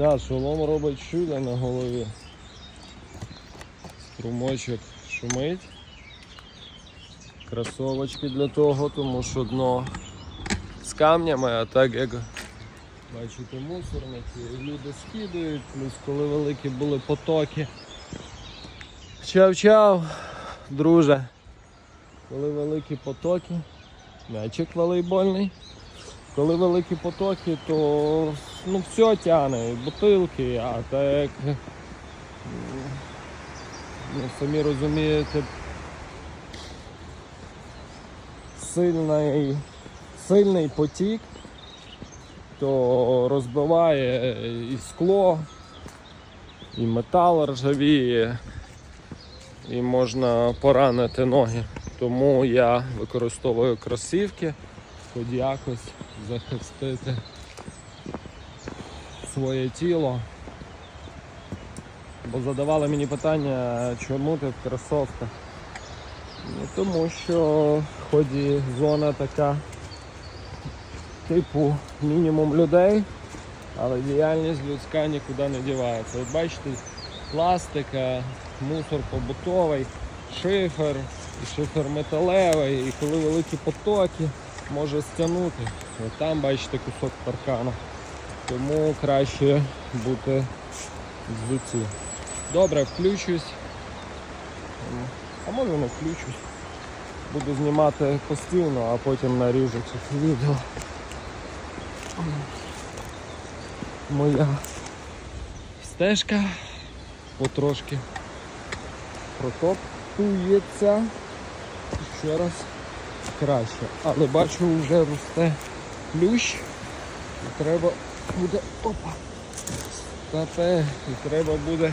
Да, шолом робить чудо на голові. Струмочок шумить. Кросовочки для того, тому що дно з камнями, а так як бачите мусорники, люди скидують, плюс коли великі були потоки. Чав-чав, друже. Коли великі потоки, м'ячик волейбольний. Коли великі потоки, то ну, все тягне, і бутилки, а так ну, самі розумієте, сильний, сильний потік, то розбиває і скло, і метал ржавіє, і можна поранити ноги. Тому я використовую кросівки, хоч якось захистити своє тіло. Бо задавали мені питання, чому ти в кросовках. Ну, тому що хоч і зона така, типу мінімум людей, але діяльність людська нікуди не дівається. От бачите, пластика, мусор побутовий, шифер, і шифер металевий, і коли великі потоки може стягнути. Там бачите кусок паркану. Тому краще бути взуті. Добре, включусь. А може не включусь. Буду знімати постійно, а потім наріжу це відео. Моя стежка потрошки протоптується. Ще раз краще. Але бачу вже росте плющ. Треба буде... Опа! Стати, і треба буде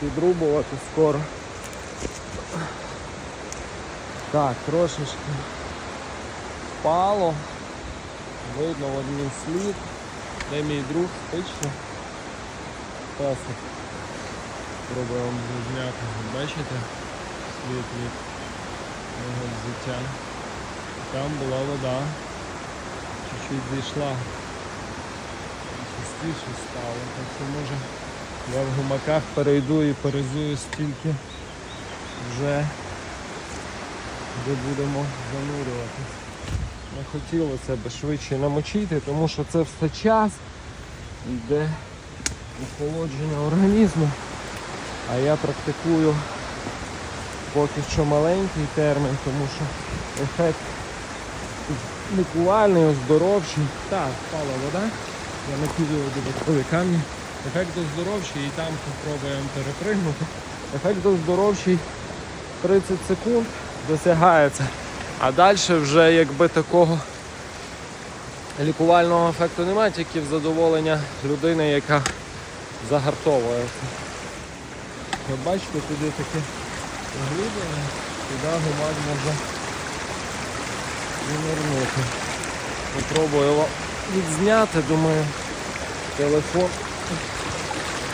підрубувати скоро. Так, трошечки впало. Видно в один слід. Де мій друг спичний. Песик. Пробуємо зняти. Бачите? Слід від взуття. Там була вода. Чуть-чуть зійшла. Чистіше стало. Так що може я в гумаках перейду і перезую стільки вже де будемо занурюватись. Не хотілося б швидше намочити, тому що це все час йде охолодження організму. А я практикую поки що маленький термін, тому що ефект лікувальний, оздоровчий. Так, впала вода. Я накидаю додаткові камні. Ефект оздоровчий і там спробуємо перепригнути. Ефект оздоровчий 30 секунд досягається. А далі вже якби такого лікувального ефекту немає, тільки в задоволення людини, яка загартовується. Бачите, туди таке поглиблення, туди гумак може винирнути. Попробую його відзняти, думаю, телефон,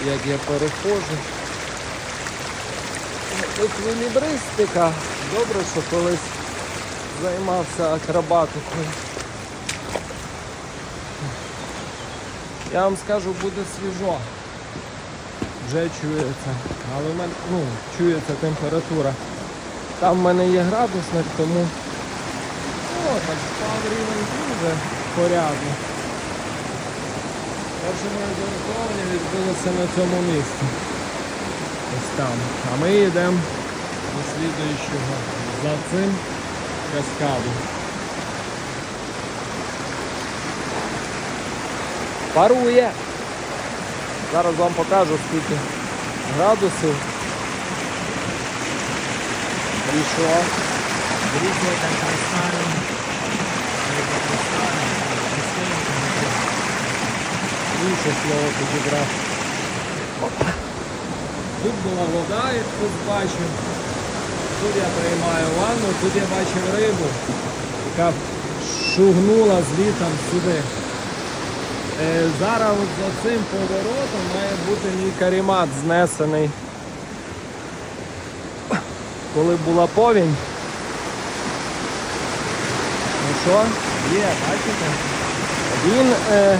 як я переходжу. Еквілібристика. Добре, що колись займався акробатикою. Я вам скажу, буде свіжо. Вже чується. Але в мене ну, чується температура. Там в мене є градусник, тому так рівень дуже порядно. Перше моє зараховування відбулося на цьому місці. Ось там. А ми йдемо до слідуючого за цим каскадом. Парує! Зараз вам покажу скільки градусів. І що? Різні там Інше слово підібрав. Тут була вода, як тут бачив. Тут я приймаю ванну, тут я бачив рибу, яка шугнула звітом сюди. Е, зараз от за цим поворотом має бути мій карімат знесений. Коли була повінь. Ну що? Є, бачите? Він е,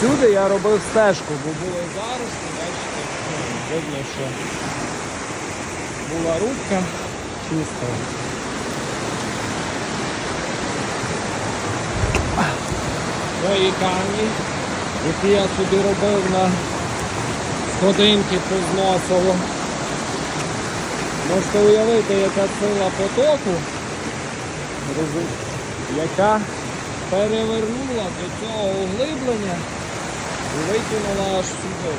всюди я робив стежку, бо були зарости, бачите, видно, що була рубка чиста. Мої камні, які я собі робив на сходинки позносило. Можете уявити, яка сила потоку, яка перевернула до цього углиблення викинула аж сюди.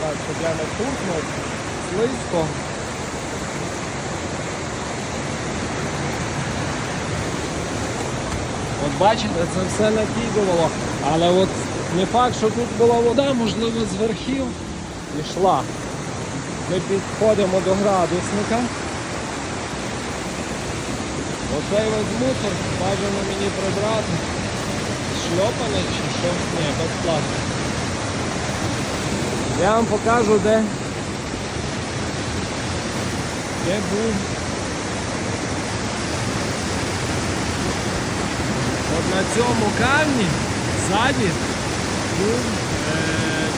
Так, щоб я не туркнув, слизько. От бачите, це все накидувало. Але от не факт, що тут була вода, можливо, з верхів йшла. Ми підходимо до градусника. Оцей ось мусор бажано мені прибрати. Шльопаний чи що? Ні, без пластику. Я вам покажу, де, де був. От на цьому камні ззаді був е,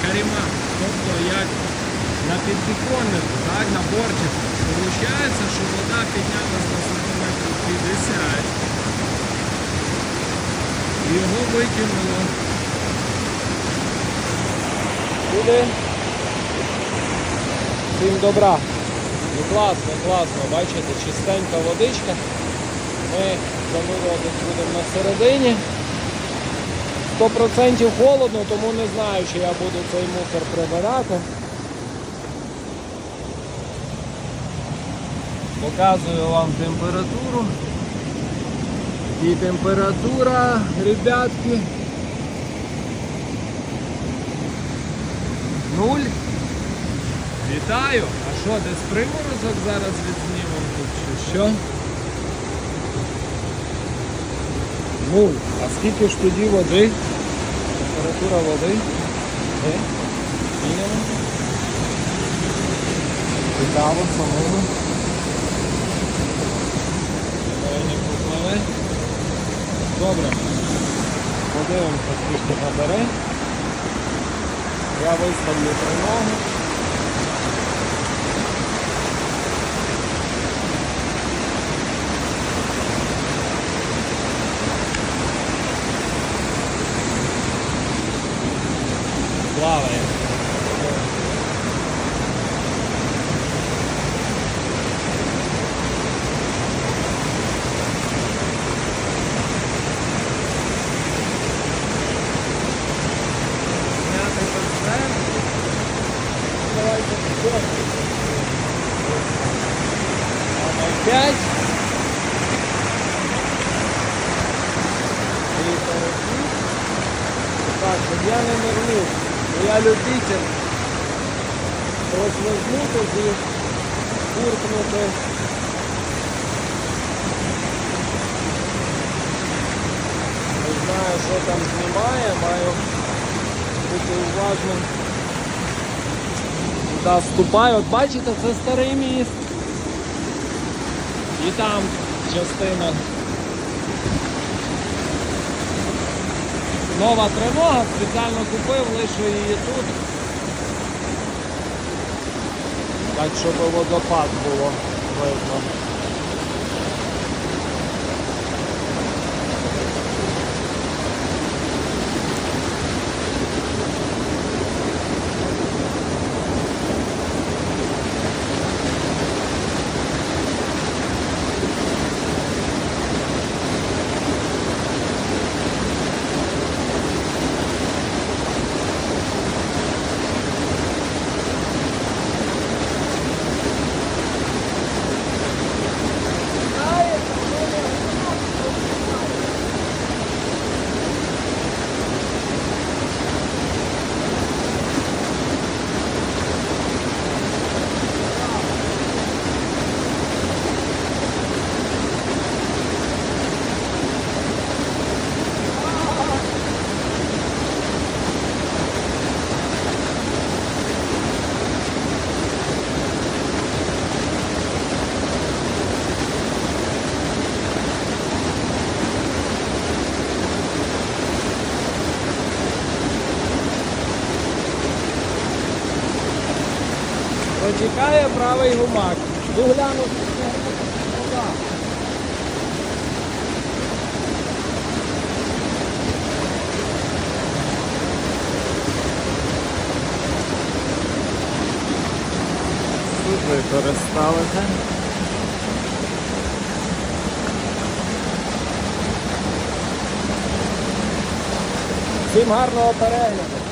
карімат. Тобто як на підвіконнику, так, на бортику. Получається, що вода піднялась на сантиметрів 50 його викинуло туди. Всім добра. Ну класно, класно, бачите, чистенька водичка. Ми занурюватись будемо на середині. 100% холодно, тому не знаю, чи я буду цей мусор прибирати. Показую вам температуру. І температура, ребятки. Нуль. Вітаю! А що, десь приморозок зараз відзнімемо тут чи що? Нуль. А скільки ж тоді води? Температура води? Де? Мінімум? Цікаво, самому. не попливе. Добре. Подивимося, скільки набере. Я виставлю тримогу. Плаває. Зняти концерт. Давайте фото. Опять. І перейти. Так, щоб я не нирнув. бо Я любитель прослизнути і куркнути. Не знаю, що там знімає, маю бути уважним. Куди ступаю. От бачите, це старий міст. І там частина. Нова тривога, спеціально купив, лише її тут. Так, щоб водопад було видно. Правий гумак. Ну гляну. вода. Тут використалися. Всім гарного перегляду.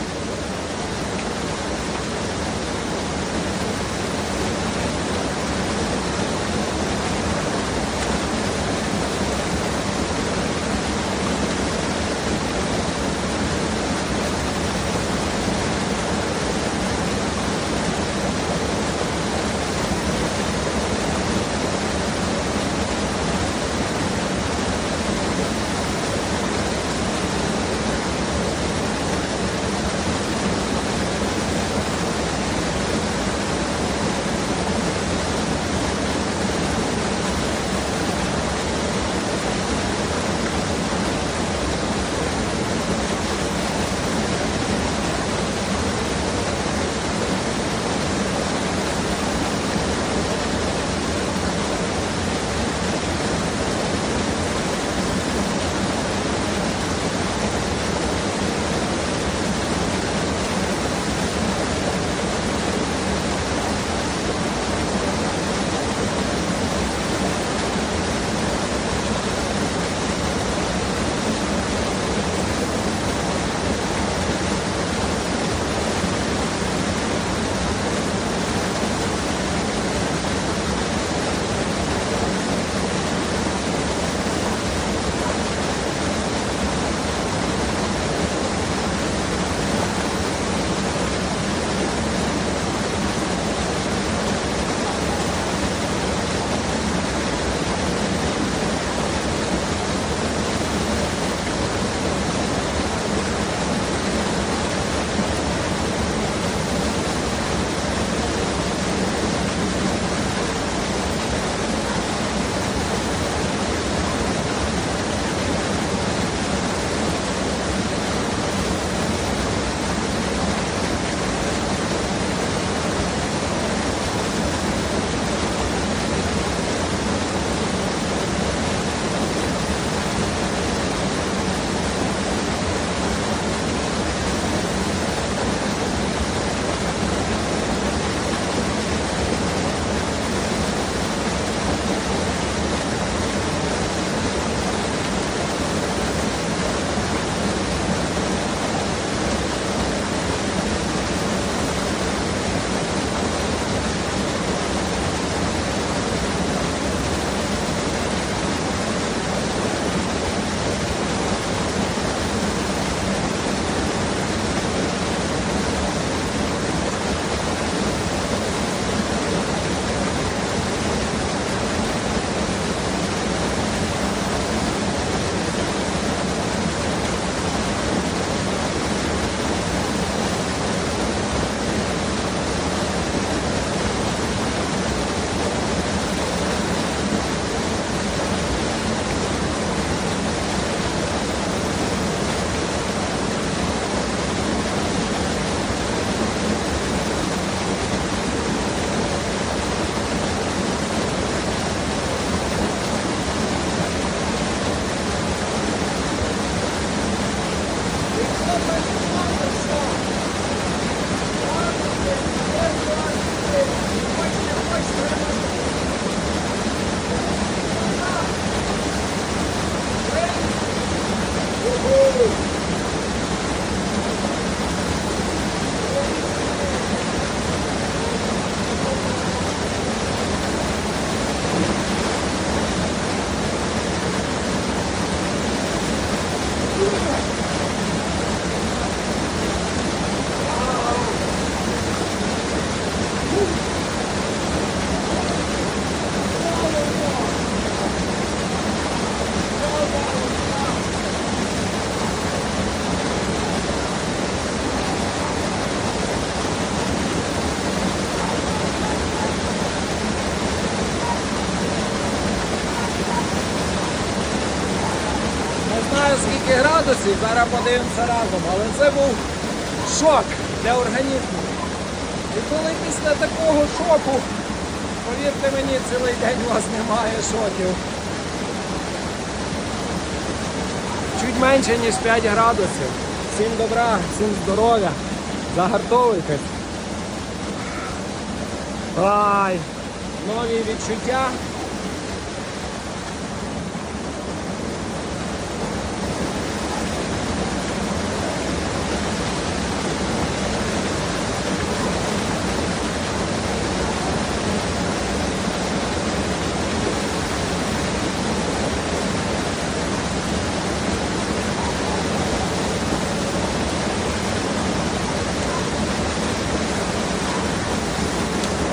Знаю скільки градусів, зараз подивимося разом, але це був шок для організму. І коли після такого шоку, повірте мені, цілий день у вас немає шоків. Чуть менше, ніж 5 градусів. Всім добра, всім здоров'я. Загартовуйтесь. Ай, нові відчуття.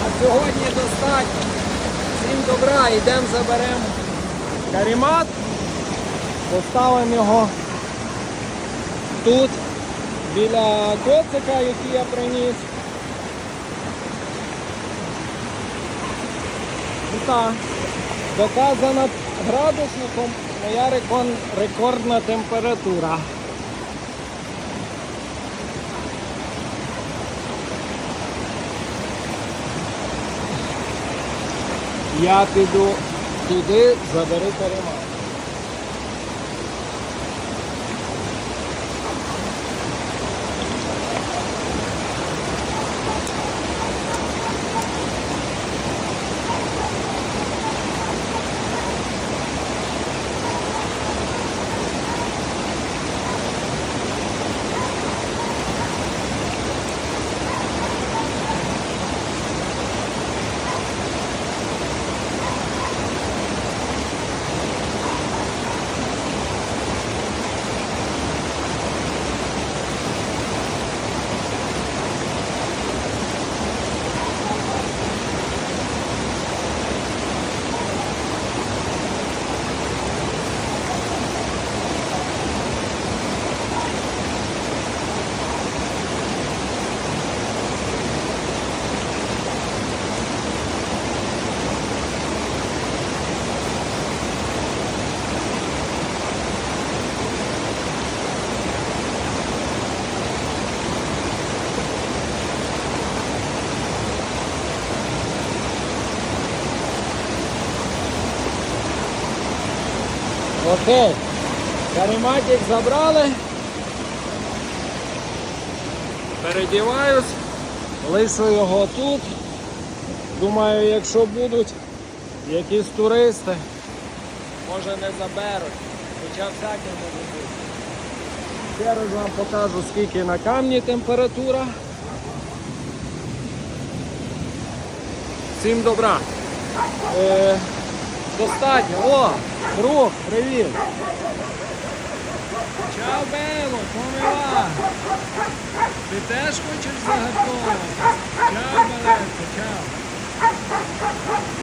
А сьогодні достатньо. Всім добра, йдемо заберемо карімат, поставимо його тут, біля коцика, який я приніс. І так, доказана градусником моя рекордна температура. Я піду туди, заберу каремат. Окей. Карематик забрали. Передіваюсь, лишу його тут. Думаю, якщо будуть якісь туристи, може не заберуть. Хоча всяке може бути. Ще раз вам покажу, скільки на камні температура. Всім добра. Е, достатньо. О, друг, привіт. Чао, Бело, помила. Ти теж хочеш загартовуватись? Чао, Беленко, чао.